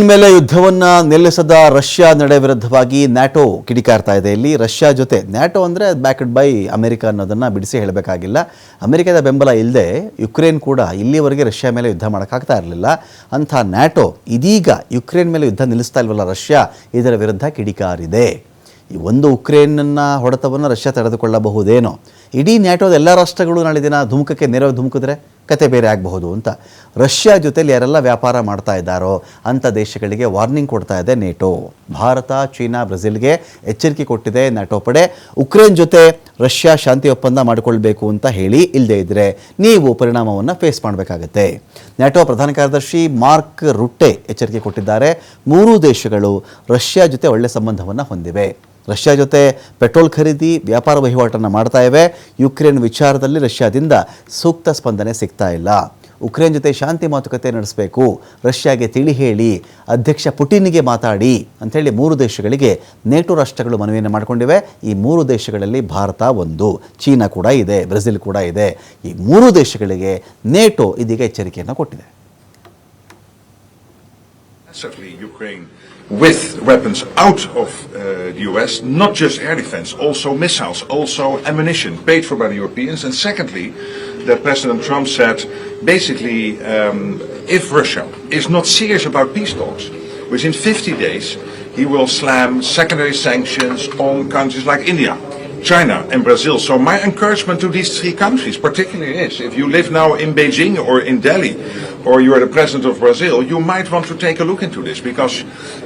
ಮೇಲೆ ಯುದ್ಧವನ್ನ ನಿಲ್ಲಿಸದ ರಷ್ಯಾ ನಡೆ ವಿರುದ್ಧವಾಗಿ ನ್ಯಾಟೋ ಕಿಡಿಕಾರ್ತಾ ಇದೆ. ಇಲ್ಲಿ ರಷ್ಯಾ ಜೊತೆ, ನ್ಯಾಟೋ ಅಂದ್ರೆ ಬ್ಯಾಕ್ಡ್ ಬೈ ಅಮೆರಿಕ ಅನ್ನೋದನ್ನು ಬಿಡಿಸಿ ಹೇಳಬೇಕಾಗಿಲ್ಲ. ಅಮೆರಿಕದ ಬೆಂಬಲ ಇಲ್ಲದೆ ಯುಕ್ರೇನ್ ಕೂಡ ಇಲ್ಲಿವರೆಗೆ ರಷ್ಯಾ ಮೇಲೆ ಯುದ್ಧ ಮಾಡೋಕ್ಕಾಗ್ತಾ ಇರಲಿಲ್ಲ. ಅಂಥ ನ್ಯಾಟೋ ಇದೀಗ ಯುಕ್ರೇನ್ ಮೇಲೆ ಯುದ್ಧ ನಿಲ್ಲಿಸ್ತಾ ಇಲ್ವಲ್ಲ ರಷ್ಯಾ? ಇದರ ವಿರುದ್ಧ ಕಿಡಿಕಾರಿದೆ. ಈ ಒಂದು ಉಕ್ರೇನನ್ನು ಹೊಡೆತವನ್ನು ರಷ್ಯಾ ತಡೆದುಕೊಳ್ಳಬಹುದೇನೋ? ಇಡೀ ನ್ಯಾಟೋದ ಎಲ್ಲ ರಾಷ್ಟ್ರಗಳು ನಾಳೆ ದಿನ ಧುಮುಕಕ್ಕೆ ನೇರವಾಗಿ ಧುಮುಕಿದ್ರೆ? ಕತೆ ಬೇರೆ ಆಗಬಹುದು ಅಂತ. ರಷ್ಯಾ ಜೊತೆಲಿ ಯಾರೆಲ್ಲ ವ್ಯಾಪಾರ ಮಾಡ್ತಾ ಇದ್ದಾರೋ ಅಂಥ ದೇಶಗಳಿಗೆ ವಾರ್ನಿಂಗ್ ಕೊಡ್ತಾ ಇದೆ ನೇಟೋ. ಭಾರತ, ಚೀನಾ, ಬ್ರೆಜಿಲ್ಗೆ ಎಚ್ಚರಿಕೆ ಕೊಟ್ಟಿದೆ ನ್ಯಾಟೋ ಪಡೆ. ಉಕ್ರೇನ್ ಜೊತೆ ರಷ್ಯಾ ಶಾಂತಿ ಒಪ್ಪಂದ ಮಾಡಿಕೊಳ್ಬೇಕು ಅಂತ ಹೇಳಿ ಇಲ್ಲದೇ ಇದ್ದರೆ ನೀವು ಪರಿಣಾಮವನ್ನು ಫೇಸ್ ಮಾಡಬೇಕಾಗತ್ತೆ. ನ್ಯಾಟೋ ಪ್ರಧಾನ ಕಾರ್ಯದರ್ಶಿ ಮಾರ್ಕ್ ರುಟ್ಟೆ ಎಚ್ಚರಿಕೆ ಕೊಟ್ಟಿದ್ದಾರೆ. ಮೂರೂ ದೇಶಗಳು ರಷ್ಯಾ ಜೊತೆ ಒಳ್ಳೆ ಸಂಬಂಧವನ್ನು ಹೊಂದಿವೆ. ರಷ್ಯಾ ಜೊತೆ ಪೆಟ್ರೋಲ್ ಖರೀದಿ, ವ್ಯಾಪಾರ ವಹಿವಾಟನ್ನು ಮಾಡ್ತಾ ಇವೆ. ಯುಕ್ರೇನ್ ವಿಚಾರದಲ್ಲಿ ರಷ್ಯಾದಿಂದ ಸೂಕ್ತ ಸ್ಪಂದನೆ ಸಿಗ್ತಾ ಇಲ್ಲ. ಉಕ್ರೇನ್ ಜೊತೆ ಶಾಂತಿ ಮಾತುಕತೆ ನಡೆಸಬೇಕು. ರಷ್ಯಾಗೆ ತಿಳಿ ಹೇಳಿ, ಅಧ್ಯಕ್ಷ ಪುಟಿನ್ಗೆ ಮಾತಾಡಿ ಅಂಥೇಳಿ ಮೂರು ದೇಶಗಳಿಗೆ ನೇಟೋ ರಾಷ್ಟ್ರಗಳು ಮನವಿಯನ್ನು ಮಾಡಿಕೊಂಡಿವೆ. ಈ ಮೂರು ದೇಶಗಳಲ್ಲಿ ಭಾರತ ಒಂದು, ಚೀನಾ ಕೂಡ ಇದೆ, ಬ್ರೆಜಿಲ್ ಕೂಡ ಇದೆ. ಈ ಮೂರು ದೇಶಗಳಿಗೆ ನೇಟೋ ಇದೀಗ ಎಚ್ಚರಿಕೆಯನ್ನು ಕೊಟ್ಟಿದೆ. Massively Ukraine with weapons out of uh, the US, not just air defense, also missiles, also ammunition paid for by the Europeans. And secondly, that President Trump said basically um, if Russia is not serious about peace talks, within 50 days he will slam secondary sanctions on countries like India. China and Brazil. So my encouragement to these three countries particularly is if you live now in Beijing or in Delhi or you are the president of Brazil, you might want to take a look into this because